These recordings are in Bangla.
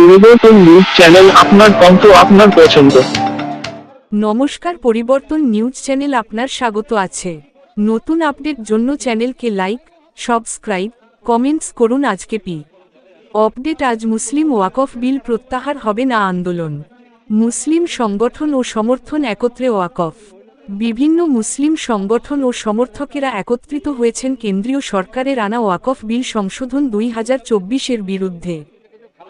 পরিবর্তন নিউজ চ্যানেল আপনার কণ্ঠ আপনার পছন্দ। নমস্কার, পরিবর্তন নিউজ চ্যানেল আপনার স্বাগত আছে। নতুন আপডেট জন্য চ্যানেলকে লাইক সাবস্ক্রাইব কমেন্টস করুন আজকে পি। আপডেট আজ মুসলিম ওয়াকফ বিল প্রত্যাহার হবে না আন্দোলন। মুসলিম সংগঠন ও সমর্থন একত্রে ওয়াকফ বিভিন্ন মুসলিম সংগঠন ও সমর্থকেরা একত্রিত হয়েছেন কেন্দ্রীয় সরকারের আনা ওয়াকফ বিল সংশোধন দুই চব্বিশের বিরুদ্ধে।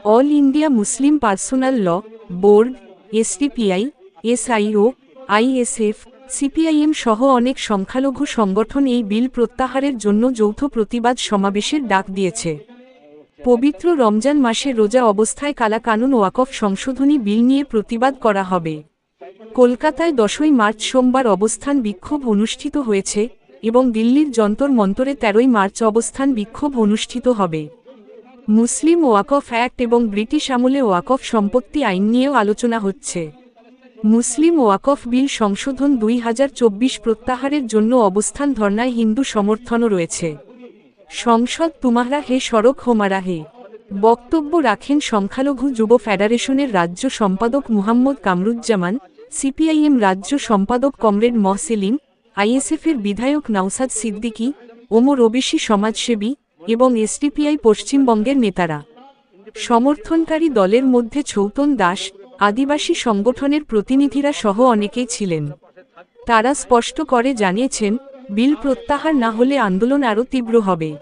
All India Muslim Personal Law Board, STPI, SIO, ISF, CPIM সহ অনেক সংখ্যালঘু সংগঠন এই বিল প্রত্যাহারের জন্য যৌথ প্রতিবাদ সমাবেশের ডাক দিয়েছে। পবিত্র রমজান মাসে রোজা অবস্থায় কালা কানুন ওয়াকফ সংশোধনী বিল নিয়ে প্রতিবাদ করা হবে। কলকাতায় দশই মার্চ সোমবার অবস্থান বিক্ষোভ অনুষ্ঠিত হয়েছে এবং দিল্লির যন্তর মন্তরে তেরোই মার্চ অবস্থান বিক্ষোভ অনুষ্ঠিত হবে। মুসলিম ওয়াকফ অ্যাক্ট এবং ব্রিটিশ আমলে ওয়াকফ সম্পত্তি আইন নিয়েও আলোচনা হচ্ছে। মুসলিম ওয়াকফ বিল সংশোধন দুই হাজার চব্বিশ প্রত্যাহারের জন্য অবস্থান ধর্নায় হিন্দু সমর্থনও রয়েছে। সংসদ তুমারা হে সড়ক হোমারা হে। বক্তব্য রাখেন সংখ্যালঘু যুব ফেডারেশনের রাজ্য সম্পাদক মুহাম্মদ কামরুজ্জামান, সিপিআইএম রাজ্য সম্পাদক কমরেড মহসেলিম আইএসএফের বিধায়ক নওসাদ সিদ্দিকী, ওমর ওবিসি সমাজসেবী এবং এসডিপিআই পশ্চিমবঙ্গের নেতারা। সমর্থনকারী দলের মধ্যে ছৌতন দাস আদিবাসী সংগঠনের প্রতিনিধিরা সহ অনেকেই ছিলেন। তারা স্পষ্ট করে জানিয়েছেন বিল প্রত্যাহার না হলে আন্দোলন আরও তীব্র হবে।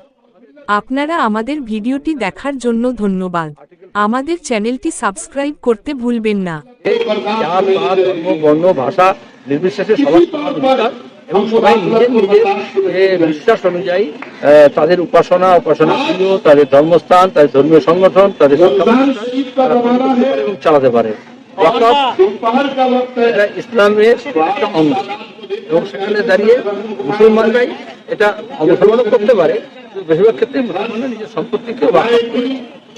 আপনারা আমাদের ভিডিওটি দেখার জন্য ধন্যবাদ। আমাদের চ্যানেলটি সাবস্ক্রাইব করতে ভুলবেন না। ভাষা নির্বিশেষে এবং সবাই নিজের নিজের বিশ্বাস অনুযায়ী তাদের উপাসনা উপাসনা প্রিয় তাদের ধর্মস্থান তাদের ধর্মীয় সংগঠন তাদের চালাতে পারে এটা ইসলামের একটা অঙ্গ এবং সেখানে দাঁড়িয়ে মুসলমানরাই এটা মুসলমানও করতে পারে বেশিরভাগ ক্ষেত্রে মুসলমানরা নিজের সম্পত্তিকে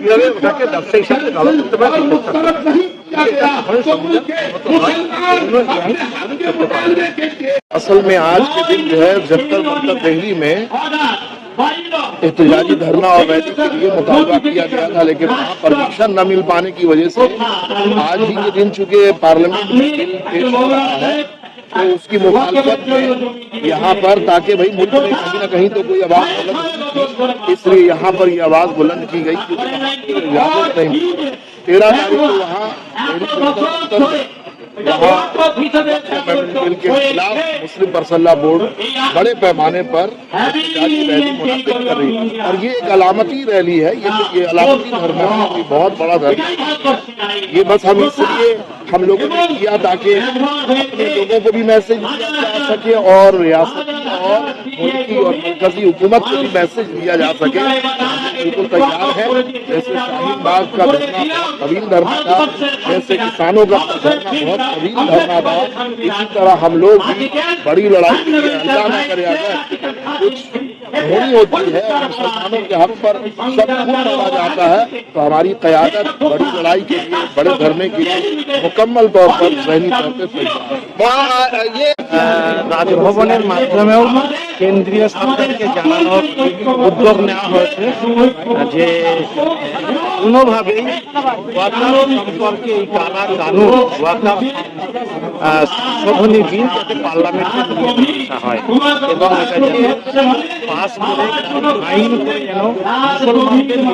কিভাবে ওটাকে ব্যবসায়ী হিসাবে লালন করতে পারে সেই চেষ্টা করছে। এটা এখন সংবিধান সম্মত হয়, এগুলো ইসলামিক করতে পারে। असल में आज के दिन जो है जंतर मंतर दिल्ली में एहतजाजी धरना और रैली के लिए मुतालबा किया गया था लेकिन वहाँ परमिशन न मिल पाने की वजह से आज ही के दिन चूंकि पार्लियामेंट में बिल पेश हो रहा है तो उसकी मुखालफत यहाँ पर ताकि भाई मुल्क में कहीं ना कहीं तो कोई आवाज़ बुलंद इसलिए यहाँ पर ये आवाज़ बुलंद की गई तेरह तारीख को वहाँ के खिलाफ मुस्लिम परसल्ला बोर्ड बड़े पैमाने पर रैली मुनद कर रही है। और ये एक अलामती रैली है ये ये अलामती धर्म है बहुत बड़ा धर्म है। ये बस हम इसलिए हम लोगों ने किया ताकि लोगों को भी मैसेज दिया जा सके और रियासती और मुल्की और मरकजी हुकूमत को भी मैसेज दिया जा सके हम बिल्कुल तैयार है जैसे शाहीन बाग का धरना बहुत तवील धरना था जैसे किसानों का धरना बहुत तवील धरना था इसी तरह हम लोग भी बड़ी लड़ाई के लिए अल्लाह न करे अगर कुछ होनी होती है और मुसलमानों के हक पर सब खून लड़ा जाता है तो हमारी कयादत बड़ी लड़ाई के लिए बड़े धरने के लिए मुकम्मल तौर पर जहनी तौर पर तैयार है। রাজভবনের মাধ্যমেও কেন্দ্রীয় সরকারকে জানানোর উদ্যোগ নেওয়া হয়েছে যে কোনোভাবেই ওয়াকাফ সম্পর্কে এই কালা কানুন ওয়াকাফ আহ, সংশোধনী বিল যাতে পার্লামেন্টে করা হয় এবং এটা যাতে পাস করে আইন করে যেন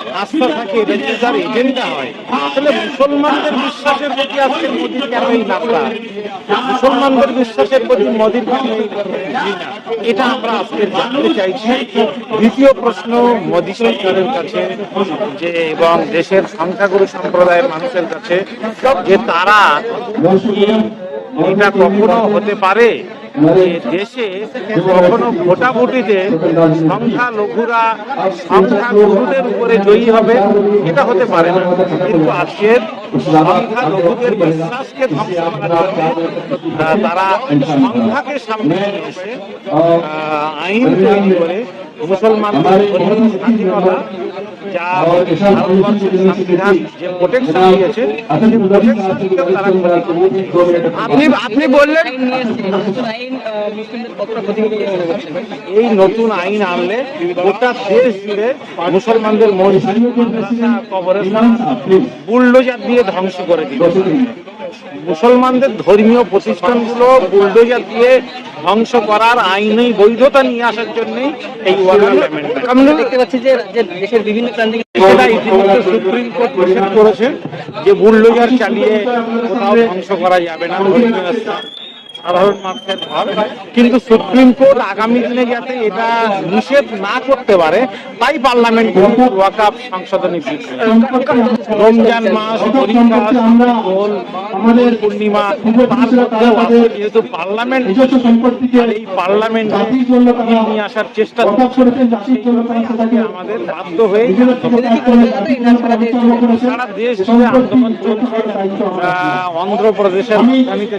আস্থা থাকে, এটা এজেন্ডা হয়। তাহলে মুসলমানদের বিশ্বাসের প্রতি আজকে মোদির কেন এই নাফা মুসলমানদের বিশ্বাসের প্রতি মোদির কেন এটা আমরা আজকে জানতে চাইছি। দ্বিতীয় প্রশ্ন মোদী সরকারের কাছে, যে এবং দেশের সংখ্যাগুরু সম্প্রদায়ের মানুষের কাছে, যে তারা এটা কখনো হতে পারে যে দেশে কখনো ভোটাভুটিতে সংখ্যালঘুরা সংখ্যালঘুদের উপরে জয়ী হবে, এটা হতে পারে না। কিন্তু আজকের সংখ্যালঘুদের বিশ্বাসকে ধ্বংস করার জন্য তারা সংখ্যাকে সামনে নিয়ে এসে আইন তৈরি করে মুসলমানদের যা ভারতবর্ষের সংবিধান যে প্রোটেকশন দিয়েছে সেই প্রোটেকশনকে তারা আপনি আপনি বললেন? এই নতুন আইন আনলে গোটা দেশ জুড়ে মুসলমানদের কবরস্থান বুলডোজার দিয়ে ধ্বংস করে মুসলমানদের ধর্মীয় প্রতিষ্ঠানগুলো বুলডোজার দিয়ে ধ্বংস করার আইনি বৈধতা নিয়ে আসার জন্যই এই আমরা দেখতে পাচ্ছি যে দেশের বিভিন্ন যে চালিয়ে কোথাও ধ্বংস করা যাবে না। সাধারণ মানুষের ঘর কিন্তু সুপ্রিম কোর্ট আগামী দিনে যাতে এটা নিষেধ না করতে পারে তাই পার্লামেন্ট ওয়াকাপ সংশোধনী রমজান মাস আমাদের পূর্ণিমা যেহেতু পার্লামেন্ট আর এই পার্লামেন্ট নিয়ে আসার চেষ্টা আমাদের বাধ্য হয়ে সারা দেশ আন্দোলন চলছে। অন্ধ্রপ্রদেশের রাজধানীতে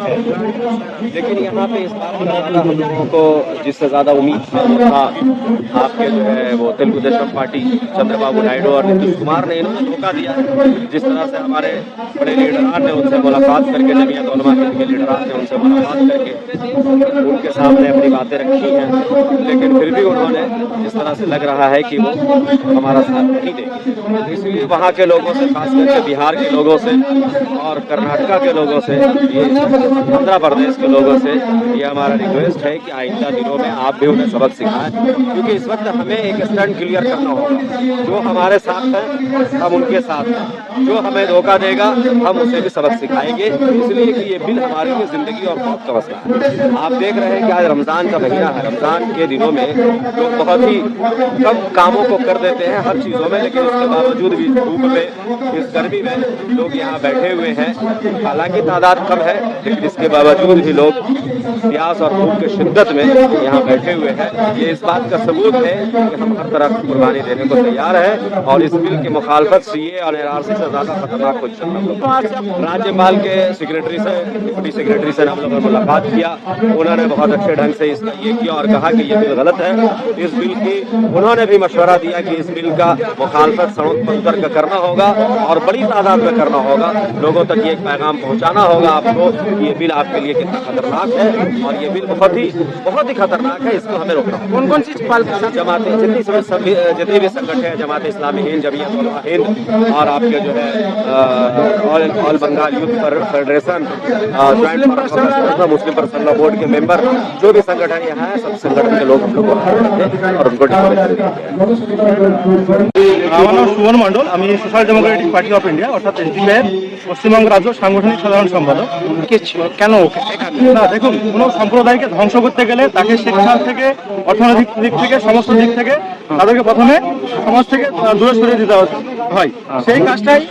है लेकिन यहाँ पे इस ज़्यादा हम लोगों को जिससे ज़्यादा उम्मीद था आपके जो है वो तेलुगु देशम पार्टी चंद्रबाबू नायडू और नीतीश कुमार ने इन्होंने धोखा दिया जिस तरह से हमारे बड़े लीडरान ने उनसे मुलाकात करके जमीयत हिंद के लीडरान ने उनसे मुलाकात करके उनके सामने अपनी बातें रखी हैं। लेकिन फिर भी उन्होंने जिस तरह से लग रहा है कि वो हमारा साथ नहीं देंगे। इसलिए वहाँ के लोगों से खास करके बिहार के लोगों से और कर्नाटका के लोगों से ये आंध्र प्रदेश के लोगों से ये हमारा रिक्वेस्ट है कि आइंदा दिनों में आप भी उन्हें सबक सिखाएँ, क्योंकि इस वक्त हमें एक स्टैंड क्लियर करना होगा। जो हमारे साथ है, हम उनके साथ हैं। जो हमें धोखा देगा, हम उसे भी सबक सिखाएँगे। इसलिए कि ये बिल हमारे लिए ज़िंदगी और मौत का मसला है। आप देख रहे हैं कि आज रमज़ान का महीना है। रमज़ान के दिनों में लोग बहुत ही कम कामों को कर देते हैं हर चीज़ों में, लेकिन उसके बावजूद भी धूप में, इस गर्मी में लोग यहाँ बैठे हुए हैं। हालाँकि तादाद कम है इसके बावजूद भी लोग प्यास और भूख की शिद्दत में यहाँ बैठे हुए हैं। ये इस बात का सबूत है कि हम हर तरह की कुर्बानी देने को तैयार है और इस बिल की मुखालफत सीए और एनआरसी से ज़्यादा खतरनाक कुछ राज्यपाल के सेक्रेटरी से डिप्टी सेक्रेटरी से हम लोगों ने मुलाकात किया। उन्होंने बहुत अच्छे ढंग से इसका ये किया और कहा कि ये बिल गलत है। इस बिल की उन्होंने भी मशवरा दिया कि इस बिल का मुखालफत सड़क पर उतर कर करना होगा और बड़ी तादाद में करना होगा। लोगों तक ये पैगाम पहुंचाना होगा आपको ये बिल आपके लिए कितना खतरनाक है और ये बिल बहुत ही बहुत ही खतरनाक है इसको हमें रोकना कौन कौन सी जमाते जितनी सभी सभी जितने भी संगठन हैं जमात इस्लामी हिंद जमीयत उलमा हिंद और आपके जो है all all Bengal youth federation joint Muslim personal board के मेंबर जो भी संगठन यहाँ है सब संगठन के लोग हम लोग वहाँ पे थे और उनको डिक्लेरेशन दिया আমার নাম সুমন মণ্ডল আমি social democratic party of India অর্থাৎ এসডিপিআই পশ্চিমবঙ্গ রাজ্য সাংগঠনিক সাধারণ সম্পাদক किस হয়েছিল কেন? না, দেখুন, কোনো সম্প্রদায়কে ধ্বংস করতে গেলে তাকে শিক্ষা থেকে, অর্থনৈতিক দিক থেকে, সমস্ত দিক থেকে তাদেরকে প্রথমে সমাজ থেকে দূরে সরিয়ে দিতে হয়। সেই কাজটাই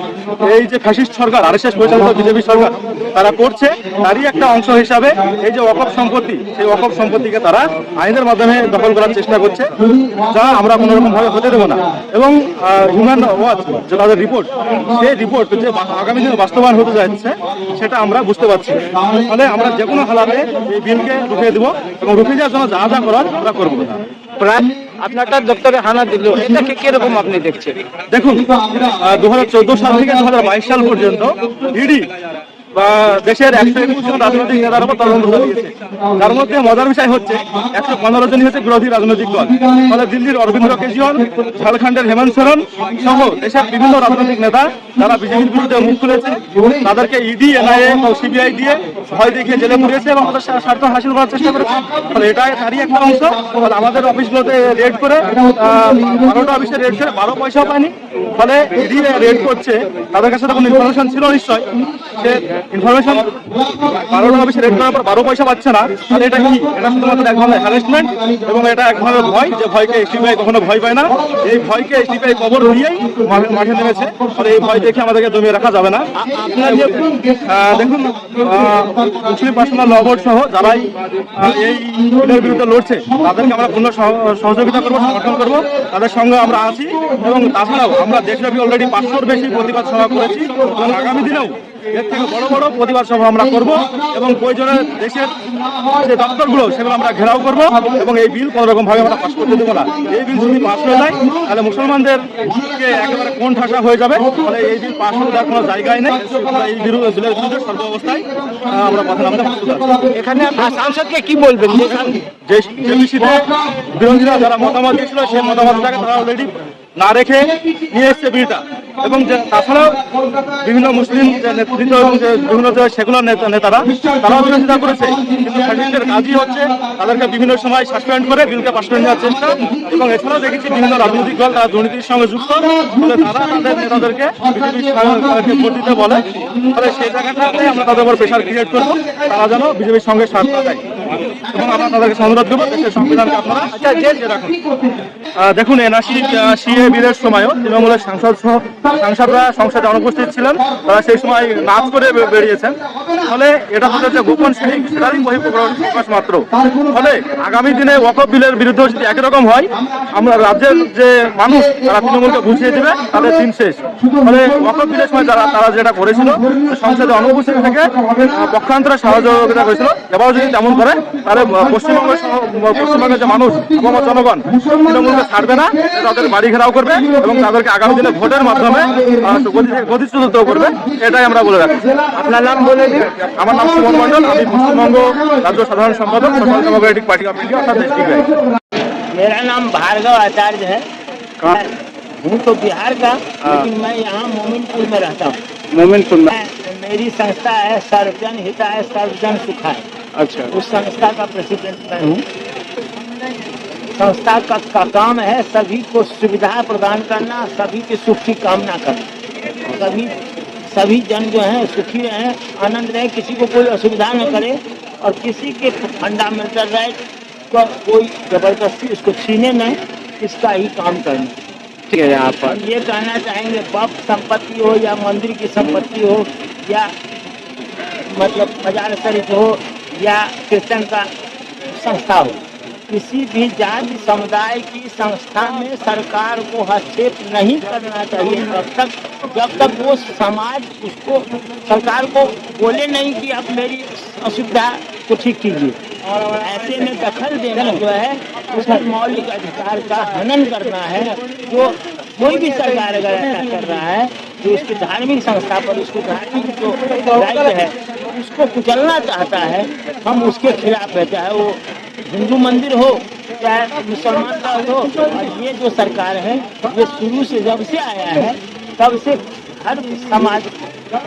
এই যে ফ্যাসিস্ট সরকার, আরএসএস পরিচালিত বিজেপি সরকার, তারা করছে। তারই একটা অংশ হিসাবে এই যে অকপ সম্পত্তি, সেই অকপ সম্পত্তিকে তারা আইনের মাধ্যমে দখল করার চেষ্টা করছে, যা আমরা কোনো রকম ভাবে হতে দেবো না। এবং হিউম্যান ওয়াচ যে তাদের রিপোর্ট সেই রিপোর্ট যে আগামী দিনে বাস্তবায়ন হতে যাচ্ছে, সেটা আমরা বুঝতে পারছি। ফলে আমরা যে কোনো হালাতে এই বিলকে রুখিয়ে দেবো এবং রুখে যাওয়ার জন্য যা যা করার আমরা করব। প্রায় আপনারটা দপ্তরে হানা দিল, এটাকে কীরকম আপনি দেখছেন? দেখুন দু হাজার চোদ্দ সাল থেকে দু হাজার বাইশ সাল পর্যন্ত, ইডি বা দেশের একশো একুশ জন রাজনৈতিক নেতার উপর তদন্ত চালিয়েছে। তার মধ্যে মজার বিষয় হচ্ছে, একশো পনেরো জনই হচ্ছে বিরোধী রাজনৈতিক দল। ফলে দিল্লির অরবিন্দ কেজরিওয়াল, ঝাড়খণ্ডের হেমন্ত সোরেন সহ দেশের বিভিন্ন রাজনৈতিক নেতা যারা বিজেপির বিরুদ্ধে মুখ খুলেছে। তাদেরকে ইডি, এনআইএ ও সিবিআই দিয়ে ভয় দেখিয়ে জেলে পুড়িয়েছে এবং তাদের স্বা- স্বার্থ হাসিল করার চেষ্টা করেছে। ফলে এটাই তারই একটা অংশ। ফলে আমাদের অফিসগুলোতে রেড করে বারোটা অফিসে রেড করে বারো পয়সাও পায়নি। ফলে ইডি রেড করছে। তাদের কাছে তো কোনো ইনফরমেশন ছিল নিশ্চয়। সে ইনফরমেশন বারোটা অফিসে রেড করার পর বারো পয়সা পাচ্ছে না। তাহলে এটা কি? এটা শুধুমাত্র এক ধরনের এবং এটা এক ভয় যে ভয়কে এসটিপিআই কখনো ভয় পায় না। এই ভয়কে এসটিপিআই কবর দিয়েই মাঠে নেমেছে। ফলে এই ভয় দেখে আমাদেরকে দমিয়ে রাখা যাবে না। দেখুন মুসলিম পার্সোনাল ল বোর্ড সহ যারাই এই বিরুদ্ধে লড়ছে, তাদেরকে আমরা পূর্ণ সহযোগিতা করব, সমর্থন করব। তাদের সঙ্গে আমরা আছি এবং তাছাড়াও আমরা দেশব্যাপী অলরেডি পাঁচশোর বেশি প্রতিবাদ সভা করেছি এবং আগামী দিনেও এর থেকে বড় বড় প্রতিবাদ সভা আমরা করব এবং প্রয়োজনে দেশের যে দপ্তরগুলো সেগুলো আমরা ঘেরাও করব এবং এই বিল কোনো রকম ভাবে আমরা পাশ করতে দেবো না এই বিল যদি পাশ হয়ে যায় তাহলে মুসলমানদের একেবারে কোন ঠাসা হয়ে যাবে ফলে এই বিল পাশ হয়ে যাওয়ার কোনো জায়গায় নেই এই বিরু- বিলের বিরুদ্ধে সর্ব অবস্থায় আমরা কথা নামতে এখানে সাংসদকে কি বলবেন যে বিরোধীরা যারা মতামত দিয়েছিল সেই মতামতটাকে তারা অলরেডি না রেখে নিয়ে এসছে বিলটা। এবং তাছাড়াও বিভিন্ন মুসলিম যে নেতৃত্ব এবং যে বিভিন্ন যে সেগুলার নেতা নেতারা, তারাও বিরোধিতা করেছে। কিন্তু ফ্যাসিস্টের কাজই হচ্ছে তাদেরকে বিভিন্ন সময় সাসপেন্ড করে বিলকে পাশ করে নেওয়ার চেষ্টা। এবং এছাড়াও দেখেছি বিভিন্ন রাজনৈতিক দল তারা দুর্নীতির সঙ্গে যুক্ত তারা তাদের নেতাদেরকে বিজেপির ভোট দিতে বলে। ফলে সেই জায়গাটাতে আমরা তাদের উপর প্রেশার ক্রিয়েট করব। তারা যেন বিজেপির সঙ্গে সাথ দেয় এবং আমরা তাদেরকে অনুরোধ করব দেশের সংবিধানকে আপনারা জেনে রাখুন। দেখুন এনআরসি সিএ বিলের সময়ও তৃণমূলের সাংসদ সহ সাংসদরা সংসদে অনুপস্থিত ছিলেন। তারা সেই সময় নাচ করে বেরিয়েছেন। ফলে এটা হচ্ছে যে গোপন সেই সেটারই বহিঃপ্রকাশ মাত্র। ফলে আগামী দিনে ওয়াকফ বিলের বিরুদ্ধে যদি একই রকম হয় আমরা রাজ্যের যে মানুষ তারা তৃণমূলকে বুঝিয়ে দেবে তাদের দিন শেষ। ফলে ওয়াকফ বিলের সময় যারা তারা যেটা করেছিল সংসদে অনুপস্থিত থেকে পক্ষান্তরে সহযোগিতা করেছিল। এবারও যদি তেমন করে তাহলে আহ, পশ্চিমবঙ্গের সহ- পশ্চিমবঙ্গের যে মানুষ আমার জনগণ তৃণমূলকে ছাড়বে না তাদের বাড়ি ঘেরাও করবে এবং তাদেরকে আগামী দিনে ভোটের মাধ্যমে আহ, গতি- গতিচ্যুত করবে এটাই আমরা বলে রাখছি আপনার নাম বলে দিন আমার নাম সুমন মন্ডল আমি পশ্চিমবঙ্গ রাজ্য সাধারণ সম্পাদক social democratic party of India অর্থাৎ এসডিপিআই मेरा नाम भार्गव आचार्य है हूँ तो बिहार का लेकिन मैं यहाँ मोमिनपुर में रहता हूँ मोमिनपुर में मैं- मेरी संस्था है सर्वजन हिताय सर्वजन सुखाय अच्छा। उस संस्था का प्रेसिडेंट मैं। हूँ संस्था का, का काम है सभी को सुविधा प्रदान करना सभी के सुख की कामना करना। सभी सभी जन जो हैं सुखी रहें आनंद रहे किसी को कोई असुविधा न करे और किसी के फंडामेंटल राइट को कोई ज़बरदस्ती उसको छीने नहीं इसका ही काम करना। ठीक है यहाँ पर। ये कहना चाहेंगे बप संपत्ति हो या मंदिर की संपत्ति हो या मतलब बाज़ार शरीफ हो या क्रिश्चियन का संस्था हो किसी भी जाति समुदाय की संस्था में सरकार को हस्तक्षेप नहीं करना चाहिए। जब तक जब तक वो समाज उसको, सरकार को बोले नहीं कि आप मेरी असुविधा को ठीक कीजिए। और ऐसे में दखल देना जो है उसका मौलिक अधिकार का हनन करना है। जो कोई भी सरकार अगर ऐसा कर रहा है, जो इसकी धार्मिक संस्था पर, उसकी धार्मिक जो राइट है उसको कुचलना चाहता है, हम उसके खिलाफ है, चाहे वो हिंदू मंदिर हो, चाहे मुसलमान का हो ये जो सरकार है, ये शुरू से जब से आया है, तब से हर समाज,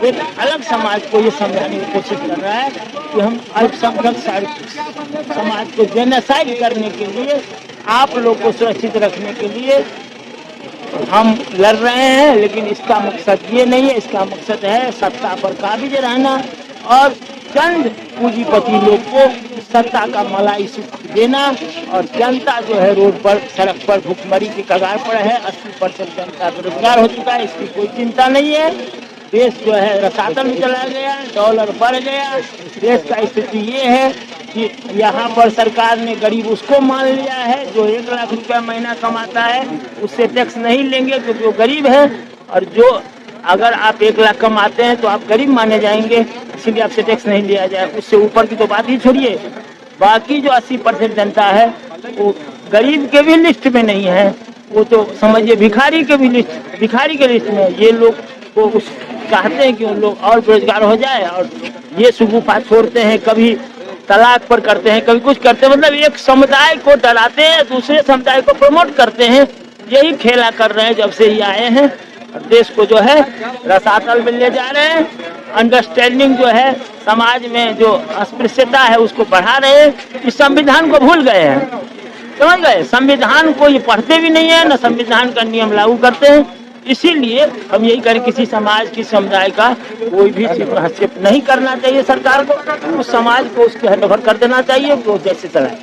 एक अलग समाज को ये समझाने की कोशिश कर रहा है कि हम अल्पसंख्यक समाज को जेनासाइड करने के लिए, आप लोग को सुरक्षित रखने के लिए हम लड़ रहे हैं, लेकिन इसका मकसद ये नहीं है, इसका मकसद है सत्ता पर काबिज रहना। और चंद पूंजीपति लोग को सत्ता का मलाई सुख देना और जनता जो है रोड पर, सड़क पर भुखमरी के कगार पर है, अस्सी परसेंट जनता बेरोजगार हो चुका है, इसकी कोई चिंता नहीं है। देश जो है रसातल में चला गया, डॉलर बढ़ गया। देश का स्थिति ये है कि यहाँ पर सरकार ने गरीब उसको मान लिया है, जो एक लाख रुपया महीना कमाता है, उससे टैक्स नहीं लेंगे क्योंकि वो गरीब है। और जो अगर आप एक लाख कमाते हैं तो आप गरीब माने जाएँगे। इसीलिए आपसे टैक्स नहीं लिया जाए, उससे ऊपर की तो बात ही छोड़िए। बाकी जो 80 परसेंट जनता है, वो गरीब के भी लिस्ट में नहीं है, वो तो समझिए भिखारी के भी लिस्ट भिखारी के लिस्ट में ये लोग को उस, चाहते हैं कि उन लोग और बेरोजगार हो जाए और ये सुगुफा छोड़ते हैं, कभी तलाक पर करते हैं, कभी कुछ करते हैं। मतलब एक समुदाय को डराते हैं, दूसरे समुदाय को प्रमोट करते हैं। यही खेला कर रहे हैं जब से ये आए हैं। देश को जो है रसातल में ले जा रहे हैं। अंडरस्टैंडिंग जो है समाज में जो अस्पृश्यता है उसको बढ़ा रहे हैं। इस संविधान को भूल गए हैं। समझ गए? संविधान को ये पढ़ते भी नहीं है, न संविधान का नियम लागू करते हैं। इसीलिए हम यही करें, किसी समाज की समुदाय का कोई भी हस्तक्षेप नहीं करना चाहिए सरकार को। उस समाज को उसके हैंडओवर कर देना चाहिए, वो जैसे चलाए।